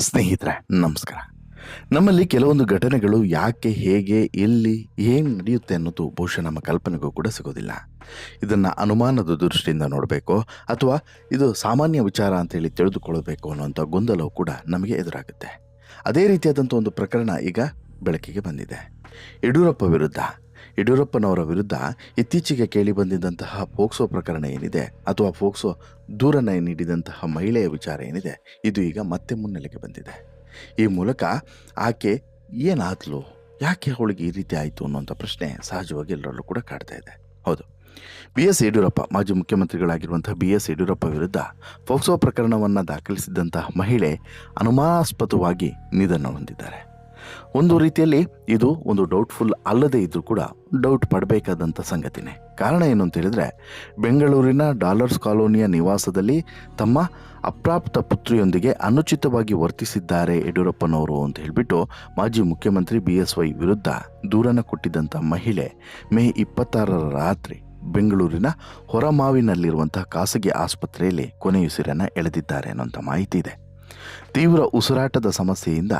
ಸ್ನೇಹಿತರೆ, ನಮಸ್ಕಾರ. ನಮ್ಮಲ್ಲಿ ಕೆಲವೊಂದು ಘಟನೆಗಳು ಯಾಕೆ, ಹೇಗೆ, ಎಲ್ಲಿ, ಏನು ನಡೆಯುತ್ತೆ ಅನ್ನೋದು ಬಹುಶಃ ನಮ್ಮ ಕಲ್ಪನೆಗೂ ಕೂಡ ಸಿಗೋದಿಲ್ಲ. ಇದನ್ನು ಅನುಮಾನದ ದೃಷ್ಟಿಯಿಂದ ನೋಡಬೇಕು, ಅಥವಾ ಇದು ಸಾಮಾನ್ಯ ವಿಚಾರ ಅಂತೇಳಿ ತಿಳಿದುಕೊಳ್ಳಬೇಕು ಅನ್ನುವಂಥ ಗೊಂದಲವು ಕೂಡ ನಮಗೆ ಎದುರಾಗುತ್ತೆ. ಅದೇ ರೀತಿಯಾದಂಥ ಒಂದು ಪ್ರಕರಣ ಈಗ ಬೆಳಕಿಗೆ ಬಂದಿದೆ. ಯಡಿಯೂರಪ್ಪ ವಿರುದ್ಧ ಯಡಿಯೂರಪ್ಪನವರ ವಿರುದ್ಧ ಇತ್ತೀಚೆಗೆ ಕೇಳಿ ಬಂದಿದ್ದಂತಹ ಫೋಕ್ಸೋ ಪ್ರಕರಣ ಏನಿದೆ ಅಥವಾ ಫೋಕ್ಸೋ ದೂರನ್ನ ನೀಡಿದಂತಹ ಮಹಿಳೆಯ ವಿಚಾರ ಏನಿದೆ, ಇದು ಈಗ ಮತ್ತೆ ಮುನ್ನೆಲೆಗೆ ಬಂದಿದೆ. ಈ ಮೂಲಕ ಆಕೆ ಏನಾದ್ಲು, ಯಾಕೆ ಅವಳಿಗೆ ಈ ರೀತಿ ಆಯಿತು ಅನ್ನುವಂಥ ಪ್ರಶ್ನೆ ಸಹಜವಾಗಿ ಎಲ್ಲರಲ್ಲೂ ಕೂಡ ಕಾಡ್ತಾ ಇದೆ. ಹೌದು. ಬಿ ಎಸ್ ಯಡಿಯೂರಪ್ಪ, ಮಾಜಿ ಮುಖ್ಯಮಂತ್ರಿಗಳಾಗಿರುವಂಥ ಬಿ ಎಸ್ ಯಡಿಯೂರಪ್ಪ ವಿರುದ್ಧ ಫೋಕ್ಸೋ ಪ್ರಕರಣವನ್ನು ದಾಖಲಿಸಿದ್ದಂತಹ ಮಹಿಳೆ ಅನುಮಾನಾಸ್ಪದವಾಗಿ ನಿಧನ ಹೊಂದಿದ್ದಾರೆ. ಒಂದು ರೀತಿಯಲ್ಲಿ ಇದು ಒಂದು ಡೌಟ್ಫುಲ್ ಅಲ್ಲದೇ ಇದ್ರೂ ಕೂಡ ಡೌಟ್ ಪಡಬೇಕಾದಂಥ ಸಂಗತಿನೇ. ಕಾರಣ ಏನು ಅಂತ ಹೇಳಿದ್ರೆ, ಬೆಂಗಳೂರಿನ ಡಾಲರ್ಸ್ ಕಾಲೋನಿಯ ನಿವಾಸದಲ್ಲಿ ತಮ್ಮ ಅಪ್ರಾಪ್ತ ಪುತ್ರಿಯೊಂದಿಗೆ ಅನುಚಿತವಾಗಿ ವರ್ತಿಸಿದ್ದಾರೆ ಯಡಿಯೂರಪ್ಪನವರು ಅಂತ ಹೇಳಿಬಿಟ್ಟು ಮಾಜಿ ಮುಖ್ಯಮಂತ್ರಿ ಬಿ ಎಸ್ ವೈ ವಿರುದ್ಧ ದೂರನ ಕೊಟ್ಟಿದ್ದಂಥ ಮಹಿಳೆ ಮೇ ಇಪ್ಪತ್ತಾರರ ರಾತ್ರಿ ಬೆಂಗಳೂರಿನ ಹೊರಮಾವಿನಲ್ಲಿರುವಂತಹ ಖಾಸಗಿ ಆಸ್ಪತ್ರೆಯಲ್ಲಿ ಕೊನೆಯುಸಿರನ್ನು ಎಳೆದಿದ್ದಾರೆ ಅನ್ನೋಂಥ ಮಾಹಿತಿ ಇದೆ. ತೀವ್ರ ಉಸಿರಾಟದ ಸಮಸ್ಯೆಯಿಂದ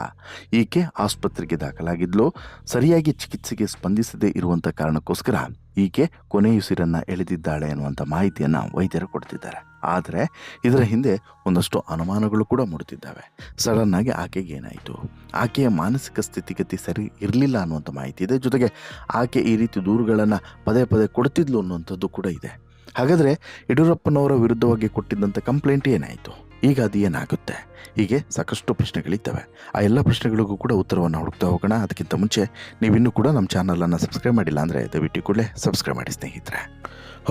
ಈಕೆ ಆಸ್ಪತ್ರೆಗೆ ದಾಖಲಾಗಿದ್ಲು. ಸರಿಯಾಗಿ ಚಿಕಿತ್ಸೆಗೆ ಸ್ಪಂದಿಸದೇ ಇರುವಂಥ ಕಾರಣಕ್ಕೋಸ್ಕರ ಈಕೆ ಕೊನೆಯುಸಿರನ್ನು ಎಳೆದಿದ್ದಾಳೆ ಅನ್ನುವಂಥ ಮಾಹಿತಿಯನ್ನು ವೈದ್ಯರು ಕೊಡ್ತಿದ್ದಾರೆ. ಆದರೆ ಇದರ ಹಿಂದೆ ಒಂದಷ್ಟು ಅನುಮಾನಗಳು ಕೂಡ ಮೂಡುತ್ತಿದ್ದಾವೆ. ಸಡನ್ ಆಗಿ ಆಕೆಗೆ ಏನಾಯಿತು? ಆಕೆಯ ಮಾನಸಿಕ ಸ್ಥಿತಿಗತಿ ಸರಿ ಇರಲಿಲ್ಲ ಅನ್ನುವಂಥ ಮಾಹಿತಿ ಇದೆ. ಜೊತೆಗೆ ಆಕೆ ಈ ರೀತಿ ದೂರುಗಳನ್ನು ಪದೇ ಪದೇ ಕೊಡ್ತಿದ್ಲು ಅನ್ನುವಂಥದ್ದು ಕೂಡ ಇದೆ. ಹಾಗಾದರೆ ಯಡಿಯೂರಪ್ಪನವರ ವಿರುದ್ಧವಾಗಿ ಕೊಟ್ಟಿದ್ದಂಥ ಕಂಪ್ಲೇಂಟ್ ಏನಾಯಿತು? ಈಗ ಅದು ಏನಾಗುತ್ತೆ? ಹೀಗೆ ಸಾಕಷ್ಟು ಪ್ರಶ್ನೆಗಳಿದ್ದಾವೆ. ಆ ಎಲ್ಲ ಪ್ರಶ್ನೆಗಳಿಗೂ ಕೂಡ ಉತ್ತರವನ್ನು ಹುಡುಕ್ತಾ ಹೋಗೋಣ. ಅದಕ್ಕಿಂತ ಮುಂಚೆ ನೀವಿನ್ನೂ ಕೂಡ ನಮ್ಮ ಚಾನಲನ್ನು ಸಬ್ಸ್ಕ್ರೈಬ್ ಮಾಡಿಲ್ಲ ಅಂದರೆ ದಯವಿಟ್ಟು ಕೂಡಲೇ ಸಬ್ಸ್ಕ್ರೈಬ್ ಮಾಡಿ ಸ್ನೇಹಿತರೆ.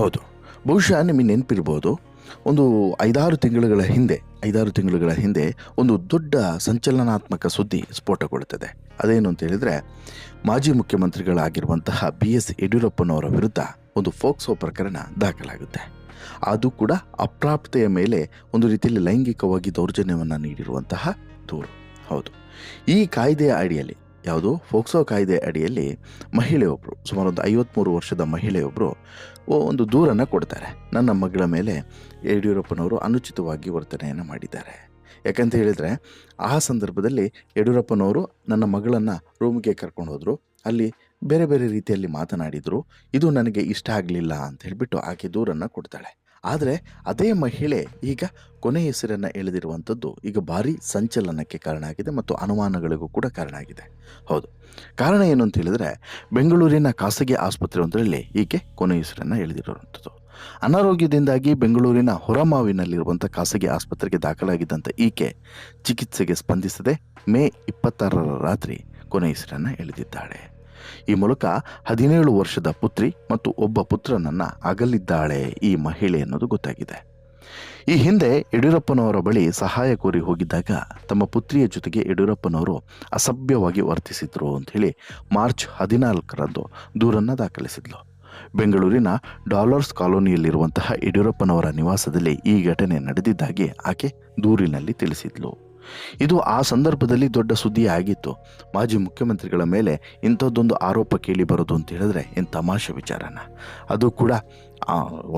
ಹೌದು. ಬಹುಶಃ ನಿಮಗೆ ನೆನಪಿರ್ಬೋದು, ಒಂದು ಐದಾರು ತಿಂಗಳುಗಳ ಹಿಂದೆ, ಐದಾರು ತಿಂಗಳುಗಳ ಹಿಂದೆ ಒಂದು ದೊಡ್ಡ ಸಂಚಲನಾತ್ಮಕ ಸುದ್ದಿ ಸ್ಫೋಟಗೊಳ್ಳುತ್ತದೆ. ಅದೇನು ಅಂತ ಹೇಳಿದರೆ, ಮಾಜಿ ಮುಖ್ಯಮಂತ್ರಿಗಳಾಗಿರುವಂತಹ ಬಿ ಎಸ್ ಯಡಿಯೂರಪ್ಪನವರ ವಿರುದ್ಧ ಒಂದು ಫೋಕ್ಸೋ ಪ್ರಕರಣ ದಾಖಲಾಗುತ್ತೆ. ಅದು ಕೂಡ ಅಪ್ರಾಪ್ತೆಯ ಮೇಲೆ ಒಂದು ರೀತಿಯಲ್ಲಿ ಲೈಂಗಿಕವಾಗಿ ದೌರ್ಜನ್ಯವನ್ನು ನೀಡಿರುವಂತಹ ದೂರು. ಹೌದು. ಈ ಕಾಯ್ದೆಯ ಅಡಿಯಲ್ಲಿ, ಯಾವುದು ಫೋಕ್ಸೋ ಕಾಯ್ದೆ ಅಡಿಯಲ್ಲಿ ಮಹಿಳೆಯೊಬ್ಬರು ಸುಮಾರು ಒಂದು ಐವತ್ತ್ಮೂರು ವರ್ಷದ ಮಹಿಳೆಯೊಬ್ಬರು ಒಂದು ದೂರನ್ನು ಕೊಡ್ತಾರೆ. ನನ್ನ ಮಗಳ ಮೇಲೆ ಯಡಿಯೂರಪ್ಪನವರು ಅನುಚಿತವಾಗಿ ವರ್ತನೆಯನ್ನು ಮಾಡಿದ್ದಾರೆ. ಯಾಕಂತ ಹೇಳಿದರೆ, ಆ ಸಂದರ್ಭದಲ್ಲಿ ಯಡಿಯೂರಪ್ಪನವರು ನನ್ನ ಮಗಳನ್ನು ರೂಮ್ಗೆ ಕರ್ಕೊಂಡು ಹೋದರು. ಅಲ್ಲಿ ಬೇರೆ ಬೇರೆ ರೀತಿಯಲ್ಲಿ ಮಾತನಾಡಿದರು, ಇದು ನನಗೆ ಇಷ್ಟ ಆಗಲಿಲ್ಲ ಅಂತ ಹೇಳಿಬಿಟ್ಟು ಆಕೆ ದೂರನ್ನು ಕೊಡ್ತಾಳೆ. ಆದರೆ ಅದೇ ಮಹಿಳೆ ಈಗ ಕೊನೆ ಹೆಸರನ್ನು ಎಳೆದಿರುವಂಥದ್ದು ಈಗ ಭಾರಿ ಸಂಚಲನಕ್ಕೆ ಕಾರಣ ಆಗಿದೆ ಮತ್ತು ಅನುಮಾನಗಳಿಗೂ ಕೂಡ ಕಾರಣ ಆಗಿದೆ. ಹೌದು. ಕಾರಣ ಏನು ಅಂತ ಹೇಳಿದರೆ, ಬೆಂಗಳೂರಿನ ಖಾಸಗಿ ಆಸ್ಪತ್ರೆಯೊಂದರಲ್ಲಿ ಈಕೆ ಕೊನೆ ಹೆಸರನ್ನು ಎಳೆದಿರುವಂಥದ್ದು. ಅನಾರೋಗ್ಯದಿಂದಾಗಿ ಬೆಂಗಳೂರಿನ ಹೊರಮಾವಿನಲ್ಲಿರುವಂಥ ಖಾಸಗಿ ಆಸ್ಪತ್ರೆಗೆ ದಾಖಲಾಗಿದ್ದಂಥ ಈಕೆ ಚಿಕಿತ್ಸೆಗೆ ಸ್ಪಂದಿಸದೆ ಮೇ ಇಪ್ಪತ್ತಾರರ ರಾತ್ರಿ ಕೊನೆ ಹೆಸರನ್ನು ಎಳೆದಿದ್ದಾಳೆ. ಈ ಮೂಲಕ ಹದಿನೇಳು ವರ್ಷದ ಪುತ್ರಿ ಮತ್ತು ಒಬ್ಬ ಪುತ್ರನನ್ನು ಅಗಲಿದ್ದಾಳೆ ಈ ಮಹಿಳೆ ಅನ್ನೋದು ಗೊತ್ತಾಗಿದೆ. ಈ ಹಿಂದೆ ಯಡಿಯೂರಪ್ಪನವರ ಬಳಿ ಸಹಾಯ ಕೋರಿ ಹೋಗಿದ್ದಾಗ ತಮ್ಮ ಪುತ್ರಿಯ ಜೊತೆಗೆ ಯಡಿಯೂರಪ್ಪನವರು ಅಸಭ್ಯವಾಗಿ ವರ್ತಿಸಿದ್ರು ಹೇಳಿ ಮಾರ್ಚ್ ಹದಿನಾಲ್ಕರಂದು ದೂರನ್ನು ದಾಖಲಿಸಿದ್ಲು. ಬೆಂಗಳೂರಿನ ಡಾಲರ್ಸ್ ಕಾಲೋನಿಯಲ್ಲಿರುವಂತಹ ಯಡಿಯೂರಪ್ಪನವರ ನಿವಾಸದಲ್ಲಿ ಈ ಘಟನೆ ನಡೆದಿದ್ದಾಗಿ ಆಕೆ ದೂರಿನಲ್ಲಿ ತಿಳಿಸಿದ್ಲು. ಇದು ಆ ಸಂದರ್ಭದಲ್ಲಿ ದೊಡ್ಡ ಸುದ್ದಿ ಆಗಿತ್ತು. ಮಾಜಿ ಮುಖ್ಯಮಂತ್ರಿಗಳ ಮೇಲೆ ಇಂಥದ್ದೊಂದು ಆರೋಪ ಕೇಳಿ ಬರೋದು ಅಂತ ಹೇಳಿದ್ರೆ ಏನು ತಮಾಷೆ ವಿಚಾರನ? ಅದು ಕೂಡ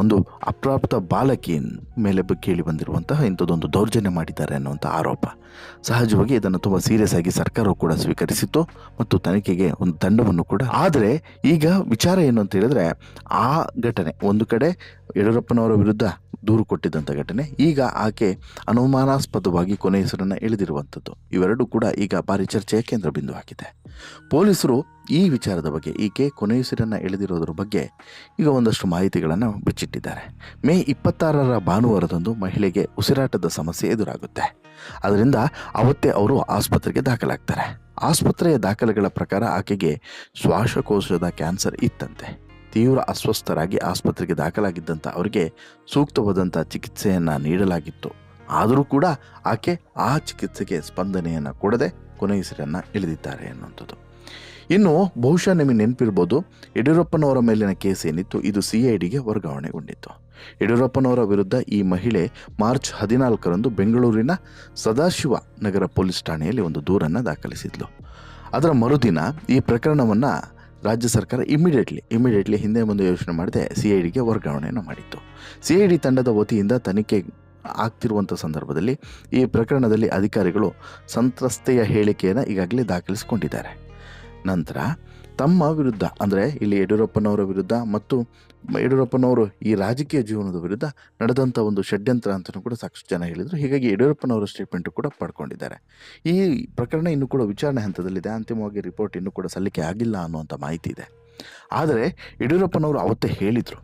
ಒಂದು ಅಪ್ರಾಪ್ತ ಬಾಲಕಿ ಮೇಲೆ ಕೇಳಿ ಬಂದಿರುವಂತಹ ಇಂಥದ್ದೊಂದು ದೌರ್ಜನ್ಯ ಮಾಡಿದ್ದಾರೆ ಅನ್ನುವಂಥ ಆರೋಪ. ಸಹಜವಾಗಿ ಇದನ್ನು ತುಂಬ ಸೀರಿಯಸ್ ಆಗಿ ಸರ್ಕಾರವು ಕೂಡ ಸ್ವೀಕರಿಸಿತ್ತು ಮತ್ತು ತನಿಖೆಗೆ ಒಂದು ದಂಡವನ್ನು ಕೂಡ. ಆದರೆ ಈಗ ವಿಚಾರ ಏನು ಅಂತ ಹೇಳಿದ್ರೆ, ಆ ಘಟನೆ ಒಂದು ಕಡೆ ಯಡಿಯೂರಪ್ಪನವರ ವಿರುದ್ಧ ದೂರು ಕೊಟ್ಟಿದ್ದಂಥ ಘಟನೆ. ಈಗ ಆಕೆ ಅನುಮಾನಾಸ್ಪದವಾಗಿ ಕೊನೆ ಹೆಸರನ್ನು ಎಳೆದಿರುವಂಥದ್ದು. ಇವೆರಡೂ ಕೂಡ ಈಗ ಭಾರಿ ಚರ್ಚೆಯ ಕೇಂದ್ರ ಬಿಂದು ಆಗಿದೆ ಪೊಲೀಸರು ಈ ವಿಚಾರದ ಬಗ್ಗೆ ಈಕೆ ಕೊನೆ ಹೆಸರನ್ನು ಎಳೆದಿರೋದ್ರ ಬಗ್ಗೆ ಈಗ ಒಂದಷ್ಟು ಮಾಹಿತಿಗಳನ್ನು ಬಿಚ್ಚಿಟ್ಟಿದ್ದಾರೆ. ಮೇ ಇಪ್ಪತ್ತಾರರ ಭಾನುವಾರದಂದು ಮಹಿಳೆಗೆ ಉಸಿರಾಟದ ಸಮಸ್ಯೆ ಎದುರಾಗುತ್ತೆ. ಅದರಿಂದ ಅವತ್ತೇ ಅವರು ಆಸ್ಪತ್ರೆಗೆ ದಾಖಲಾಗ್ತಾರೆ. ಆಸ್ಪತ್ರೆಯ ದಾಖಲೆಗಳ ಪ್ರಕಾರ ಆಕೆಗೆ ಶ್ವಾಸಕೋಶದ ಕ್ಯಾನ್ಸರ್ ಇತ್ತಂತೆ. ತೀವ್ರ ಅಸ್ವಸ್ಥರಾಗಿ ಆಸ್ಪತ್ರೆಗೆ ದಾಖಲಾಗಿದ್ದಂಥ ಅವರಿಗೆ ಸೂಕ್ತವಾದಂಥ ಚಿಕಿತ್ಸೆಯನ್ನು ನೀಡಲಾಗಿತ್ತು. ಆದರೂ ಕೂಡ ಆಕೆ ಆ ಚಿಕಿತ್ಸೆಗೆ ಸ್ಪಂದನೆಯನ್ನು ಕೊಡದೆ ಕೊನೆಯುಸಿರನ್ನು ಇಳಿದಿದ್ದಾರೆ ಅನ್ನುವಂಥದ್ದು. ಇನ್ನು ಬಹುಶಃ ನಿಮಗೆ ನೆನಪಿರ್ಬೋದು, ಯಡಿಯೂರಪ್ಪನವರ ಮೇಲಿನ ಕೇಸ್ ಏನಿತ್ತು, ಇದು ಸಿ ಐ ಡಿಗೆ ವರ್ಗಾವಣೆಗೊಂಡಿತ್ತು. ಯಡಿಯೂರಪ್ಪನವರ ವಿರುದ್ಧ ಈ ಮಹಿಳೆ ಮಾರ್ಚ್ ಹದಿನಾಲ್ಕರಂದು ಬೆಂಗಳೂರಿನ ಸದಾಶಿವ ನಗರ ಪೊಲೀಸ್ ಠಾಣೆಯಲ್ಲಿ ಒಂದು ದೂರನ್ನು ದಾಖಲಿಸಿದ್ಲು. ಅದರ ಮರುದಿನ ಈ ಪ್ರಕರಣವನ್ನು ರಾಜ್ಯ ಸರ್ಕಾರ ಇಮಿಡಿಯೇಟ್ಲಿ ಇಮಿಡಿಯೇಟ್ಲಿ ಹಿಂದೆ ಮುಂದೆ ಯೋಚನೆ ಮಾಡದೆ ಸಿ ಐ ಡಿಗೆ ವರ್ಗಾವಣೆಯನ್ನು ಮಾಡಿತ್ತು. ಸಿ ಐ ಡಿ ತಂಡದ ವತಿಯಿಂದ ತನಿಖೆ ಆಗ್ತಿರುವಂಥ ಸಂದರ್ಭದಲ್ಲಿ ಈ ಪ್ರಕರಣದಲ್ಲಿ ಅಧಿಕಾರಿಗಳು ಸಂತ್ರಸ್ತೆಯ ಹೇಳಿಕೆಯನ್ನು ಈಗಾಗಲೇ ದಾಖಲಿಸಿಕೊಂಡಿದ್ದಾರೆ. ನಂತರ ತಮ್ಮ ವಿರುದ್ಧ, ಅಂದರೆ ಇಲ್ಲಿ ಯಡಿಯೂರಪ್ಪನವರ ವಿರುದ್ಧ ಮತ್ತು ಯಡಿಯೂರಪ್ಪನವರು ಈ ರಾಜಕೀಯ ಜೀವನದ ವಿರುದ್ಧ ನಡೆದಂಥ ಒಂದು ಷಡ್ಯಂತ್ರ ಅಂತಲೂ ಕೂಡ ಸಾಕಷ್ಟು ಜನ ಹೇಳಿದರು. ಹೀಗಾಗಿ ಯಡಿಯೂರಪ್ಪನವರ ಸ್ಟೇಟ್ಮೆಂಟು ಕೂಡ ಪಡ್ಕೊಂಡಿದ್ದಾರೆ. ಈ ಪ್ರಕರಣ ಇನ್ನೂ ಕೂಡ ವಿಚಾರಣೆ ಹಂತದಲ್ಲಿದೆ. ಅಂತಿಮವಾಗಿ ರಿಪೋರ್ಟ್ ಇನ್ನೂ ಕೂಡ ಸಲ್ಲಿಕೆ ಆಗಿಲ್ಲ ಅನ್ನುವಂಥ ಮಾಹಿತಿ ಇದೆ. ಆದರೆ ಯಡಿಯೂರಪ್ಪನವರು ಅವತ್ತೇ ಹೇಳಿದರು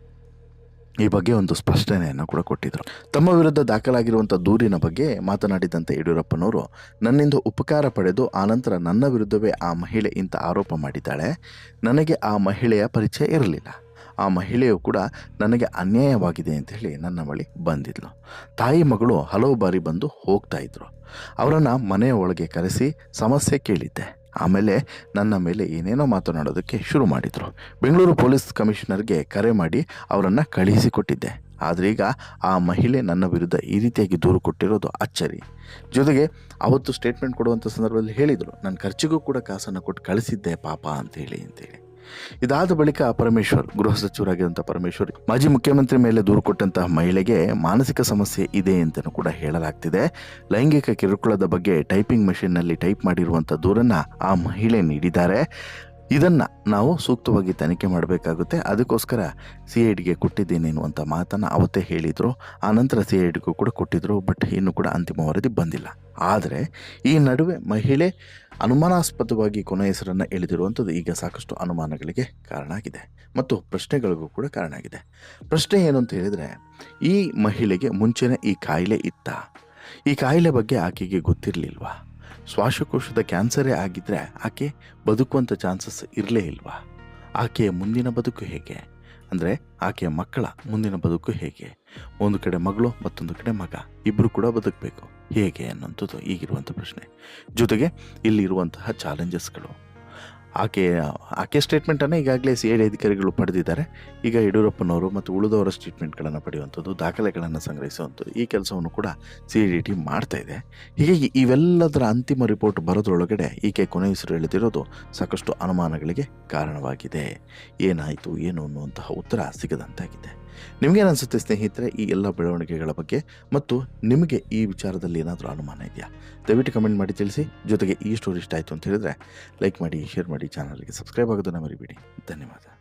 ಈ ಬಗ್ಗೆ ಒಂದು ಸ್ಪಷ್ಟನೆಯನ್ನು ಕೂಡ ಕೊಟ್ಟಿದ್ದರು ತಮ್ಮ ವಿರುದ್ಧ ದಾಖಲಾಗಿರುವಂಥ ದೂರಿನ ಬಗ್ಗೆ ಮಾತನಾಡಿದಂತೆ ಯಡಿಯೂರಪ್ಪನವರು, ನನ್ನಿಂದ ಉಪಕಾರ ಪಡೆದು ಆನಂತರ ನನ್ನ ವಿರುದ್ಧವೇ ಆ ಮಹಿಳೆ ಇಂಥ ಆರೋಪ ಮಾಡಿದ್ದಾಳೆ, ನನಗೆ ಆ ಮಹಿಳೆಯ ಪರಿಚಯ ಇರಲಿಲ್ಲ. ಆ ಮಹಿಳೆಯು ಕೂಡ ನನಗೆ ಅನ್ಯಾಯವಾಗಿದೆ ಅಂತ ಹೇಳಿ ನನ್ನ ಬಳಿ ಬಂದಿದ್ಲು. ತಾಯಿ ಮಗಳು ಹಲವು ಬಾರಿ ಬಂದು ಹೋಗ್ತಾ ಇದ್ರು. ಅವರನ್ನು ಮನೆಯ ಒಳಗೆ ಕರೆಸಿ ಸಮಸ್ಯೆ ಕೇಳಿದ್ದೆ. ಆಮೇಲೆ ನನ್ನ ಮೇಲೆ ಏನೇನೋ ಮಾತನಾಡೋದಕ್ಕೆ ಶುರು ಮಾಡಿದರು. ಬೆಂಗಳೂರು ಪೊಲೀಸ್ ಕಮಿಷನರ್ಗೆ ಕರೆ ಮಾಡಿ ಅವರನ್ನು ಕಳುಹಿಸಿಕೊಟ್ಟಿದ್ದೆ. ಆದರೆ ಈಗ ಆ ಮಹಿಳೆ ನನ್ನ ವಿರುದ್ಧ ಈ ರೀತಿಯಾಗಿ ದೂರು ಕೊಟ್ಟಿರೋದು ಅಚ್ಚರಿ. ಜೊತೆಗೆ ಅವತ್ತು ಸ್ಟೇಟ್ಮೆಂಟ್ ಕೊಡುವಂಥ ಸಂದರ್ಭದಲ್ಲಿ ಹೇಳಿದರು ನನ್ನ ಖರ್ಚಿಗೂ ಕೂಡ ಕಾಸನ್ನು ಕೊಟ್ಟು ಕಳಿಸಿದ್ದೆ ಪಾಪ ಅಂತೇಳಿ ಅಂತೇಳಿ ಇದಾದ ಬಳಿಕ ಪರಮೇಶ್ವರ್, ಗೃಹ ಸಚಿವರಾಗಿದ್ದಂಥ ಪರಮೇಶ್ವರ್, ಮಾಜಿ ಮುಖ್ಯಮಂತ್ರಿ ಮೇಲೆ ದೂರು ಕೊಟ್ಟಂತಹ ಮಹಿಳೆಗೆ ಮಾನಸಿಕ ಸಮಸ್ಯೆ ಇದೆ ಅಂತಲೂ ಕೂಡ ಹೇಳಲಾಗ್ತಿದೆ. ಲೈಂಗಿಕ ಕಿರುಕುಳದ ಬಗ್ಗೆ ಟೈಪಿಂಗ್ ಮೆಷಿನ್ನಲ್ಲಿ ಟೈಪ್ ಮಾಡಿರುವಂಥ ದೂರನ್ನು ಆ ಮಹಿಳೆ ನೀಡಿದ್ದಾರೆ. ಇದನ್ನು ನಾವು ಸೂಕ್ತವಾಗಿ ತನಿಖೆ ಮಾಡಬೇಕಾಗುತ್ತೆ. ಅದಕ್ಕೋಸ್ಕರ ಸಿ ಐ ಡಿಗೆ ಕೊಟ್ಟಿದ್ದೀನಿ ಅನ್ನುವಂಥ ಮಾತನ್ನು ಅವತ್ತೇ ಹೇಳಿದರು. ಆನಂತರ ಸಿ ಐ ಡಿಗೂ ಕೂಡ ಕೊಟ್ಟಿದ್ದರು ಬಟ್ ಇನ್ನೂ ಕೂಡ ಅಂತಿಮ ವರದಿ ಬಂದಿಲ್ಲ. ಆದರೆ ಈ ನಡುವೆ ಮಹಿಳೆ ಅನುಮಾನಾಸ್ಪದವಾಗಿ ಕೊನೆ ಹೆಸರನ್ನು ಎಳೆದಿರುವಂಥದ್ದು ಈಗ ಸಾಕಷ್ಟು ಅನುಮಾನಗಳಿಗೆ ಕಾರಣ ಆಗಿದೆ. ಮತ್ತು ಪ್ರಶ್ನೆಗಳಿಗೂ ಕೂಡ ಕಾರಣ ಆಗಿದೆ. ಪ್ರಶ್ನೆ ಏನು ಅಂತ ಹೇಳಿದರೆ, ಈ ಮಹಿಳೆಗೆ ಮುಂಚೆನೇ ಈ ಕಾಯಿಲೆ ಇತ್ತ? ಈ ಕಾಯಿಲೆ ಬಗ್ಗೆ ಆಕೆಗೆ ಗೊತ್ತಿರಲಿಲ್ವಾ? ಶ್ವಾಸಕೋಶದ ಕ್ಯಾನ್ಸರೇ ಆಗಿದ್ದರೆ ಆಕೆ ಬದುಕುವಂಥ ಚಾನ್ಸಸ್ ಇರಲೇ ಇಲ್ವಾ? ಆಕೆಯ ಮುಂದಿನ ಬದುಕು ಹೇಗೆ? ಅಂದರೆ ಆಕೆಯ ಮಕ್ಕಳ ಮುಂದಿನ ಬದುಕು ಹೇಗೆ? ಒಂದು ಕಡೆ ಮಗಳು ಮತ್ತೊಂದು ಕಡೆ ಮಗ. ಇಬ್ಬರು ಕೂಡ ಬದುಕಬೇಕು. ಹೇಗೆ ಅನ್ನುವಂಥದ್ದು ಈಗಿರುವಂಥ ಪ್ರಶ್ನೆ. ಜೊತೆಗೆ ಇಲ್ಲಿರುವಂತಹ ಚಾಲೆಂಜಸ್ಗಳು ಆಕೆ ಆಕೆ ಸ್ಟೇಟ್ಮೆಂಟನ್ನು ಈಗಾಗಲೇ ಸಿ ಐ ಡಿ ಅಧಿಕಾರಿಗಳು ಪಡೆದಿದ್ದಾರೆ. ಈಗ ಯಡಿಯೂರಪ್ಪನವರು ಮತ್ತು ಉಳಿದವರ ಸ್ಟೇಟ್ಮೆಂಟ್ಗಳನ್ನು ಪಡೆಯುವಂಥದ್ದು, ದಾಖಲೆಗಳನ್ನು ಸಂಗ್ರಹಿಸುವಂಥದ್ದು ಈ ಕೆಲಸವನ್ನು ಕೂಡ ಸಿ ಡಿ ಟಿ ಮಾಡ್ತಾ ಇದೆ. ಹೀಗೆ ಇವೆಲ್ಲದರ ಅಂತಿಮ ರಿಪೋರ್ಟ್ ಬರೋದ್ರೊಳಗಡೆ ಈಕೆ ಕೊನೆ ಹೆಸರು ಎಳೆದಿರೋದು ಸಾಕಷ್ಟು ಅನುಮಾನಗಳಿಗೆ ಕಾರಣವಾಗಿದೆ. ಏನಾಯಿತು, ಏನು ಅನ್ನುವಂತಹ ಉತ್ತರ ಸಿಗದಂತಾಗಿದೆ. ನಿಮಗೇನು ಅನಿಸುತ್ತೆ ಸ್ನೇಹಿತರೆ ಈ ಎಲ್ಲ ಬೆಳವಣಿಗೆಗಳ ಬಗ್ಗೆ ಮತ್ತು ನಿಮಗೆ ಈ ವಿಚಾರದಲ್ಲಿ ಏನಾದರೂ ಅನುಮಾನ ಇದೆಯಾ? ದಯವಿಟ್ಟು ಕಮೆಂಟ್ ಮಾಡಿ ತಿಳಿಸಿ. ಜೊತೆಗೆ ಈ ಸ್ಟೋರಿ ಇಷ್ಟ ಆಯಿತು ಅಂತ ಹೇಳಿದ್ರೆ ಲೈಕ್ ಮಾಡಿ, ಶೇರ್ ಮಾಡಿ, ಚಾನಲ್ಗೆ ಸಬ್ಸ್ಕ್ರೈಬ್ ಆಗೋದನ್ನು ಮರಿಬೇಡಿ. ಧನ್ಯವಾದ.